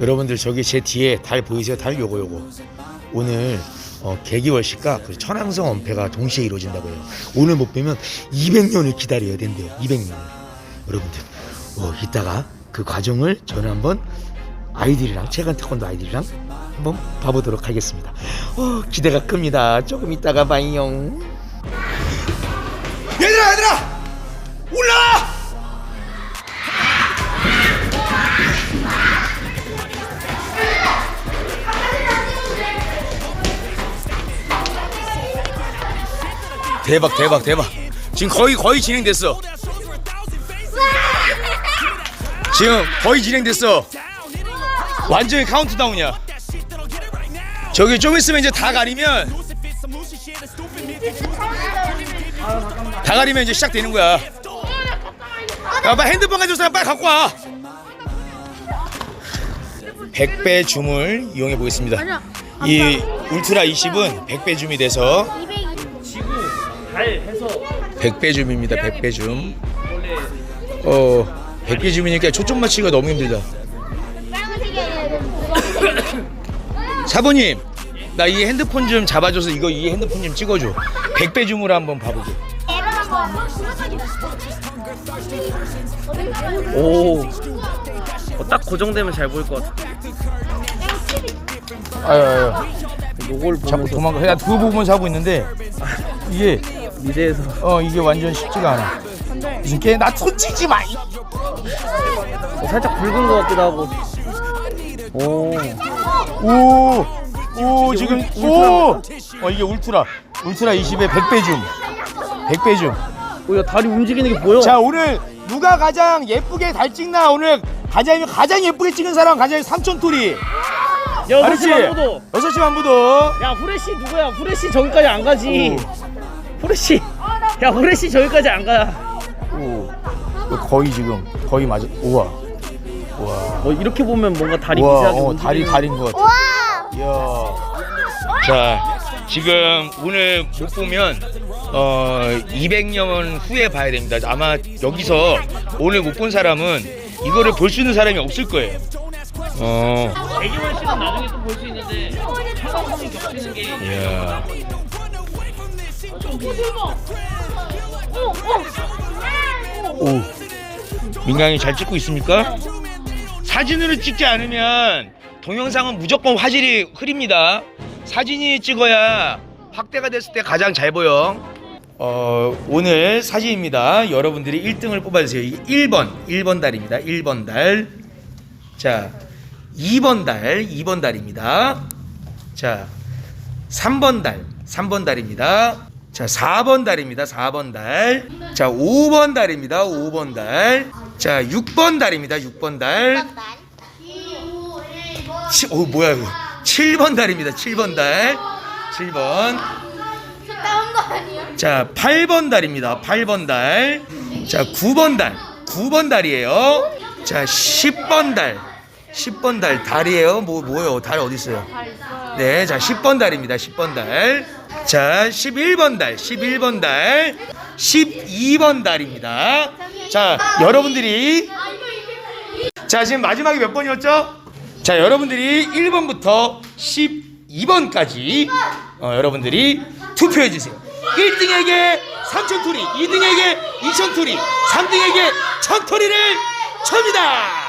여러분들 저기 제 뒤에 달 보이세요? 달 요거 요거. 오늘 어, 개기월식과 그 천왕성 언패가 동시에 이루어진다고 해요. 오늘 못 빼면 200년을 기다려야 된대요. 200년을. 여러분들 어, 이따가 그 과정을 저는 한번 아이들이랑 체간 태권도 아이들이랑 한번 봐보도록 하겠습니다. 어, 기대가 큽니다. 조금 이따가 봐요. 얘들아 얘들아 올라와! 대박 대박 대박. 지금 거의 거의 진행됐어. 지금 거의 진행됐어. 완전히 카운트다운이야. 저기 좀 있으면 이제 다 가리면 다 가리면 이제 시작되는 거야. 야 빨리 핸드폰 가져올 사람 빨리 갖고 와. 100배 줌을 이용해 보겠습니다. 이 울트라 20은 100배 줌이 돼서 달 해서 100배 줌입니다. 100배 줌. 어, 100배 줌이니까 초점 맞추기가 너무 힘들다. 사부님, 나 이 핸드폰 좀 잡아줘서 이거 이 핸드폰 좀 찍어줘. 100배 줌으로 한번 봐보게. 오. 어, 딱 고정되면 잘 보일 것 같아. 아유, 아유. 요걸 자꾸 보면서 도망가. 야, 그거 보면 자고 있는데 이게 미래에서 어 이게 완전 쉽지가 않아. 게임 나 손치지 마. 이- 어, 살짝 붉은 것 같기도 하고. 오. 오, 오 이게 지금 울- 오, 어 이게 울트라, 울트라 20의 100배 줌, 100배 줌. 오, 야 다리 움직이는 게 보여. 자 오늘 누가 가장 예쁘게 달 찍나 오늘 가장 가장 예쁘게 찍은 사람 가장 삼촌토리 여섯 시 반부도. 여섯 시 반부도 야 후레쉬 누구야? 후레쉬 저기까지 안 가지. 후레쉬. 야 후레쉬 저기까지 안 가. 오 거의 지금 거의 맞아 우와. 우와. 어 이렇게 보면 뭔가 다리 우와 미세하게 어, 움직이는- 다리 가린 것 같아. 이야. 자 지금 오늘 못 보면 어 200년 후에 봐야 됩니다. 아마 여기서 오늘 못 본 사람은 이거를 볼 수 있는 사람이 없을 거예요. 어. 대기월 씨는 나중에 또 볼 수 있는데 상황이 겹치는 게. 이야 오 민강이 잘 찍고 있습니까? 사진으로 찍지 않으면 동영상은 무조건 화질이 흐립니다. 사진이 찍어야 확대가 됐을 때 가장 잘 보여. 어, 오늘 사진입니다. 여러분들이 1등을 뽑아주세요. 이 1번, 1번 달입니다. 1번 달. 자, 2번 달, 2번 달입니다. 자, 3번 달, 3번 달입니다. 자, 4번 달입니다. 4번 달. 자, 5번 달입니다. 5번 달. 자, 6번 달입니다. 6번 달. 치, 오, 뭐야, 이거. 7번 달입니다. 7번 달. 7번. 자, 8번 달입니다. 8번 달. 자, 9번 달. 9번 달이에요. 자, 10번 달. 10번 달 달이에요. 뭐 뭐요? 달 어디 있어요? 네, 자 10번 달입니다. 10번 달. 자, 11번 달, 11번 달, 12번 달입니다. 자, 여러분들이 자, 지금 마지막에 몇 번이었죠? 자, 여러분들이 1번부터 12번까지 어, 여러분들이 투표해 주세요. 1등에게 3천 토리, 2등에게 2천 토리, 3등에게 1천 토리를 줍니다.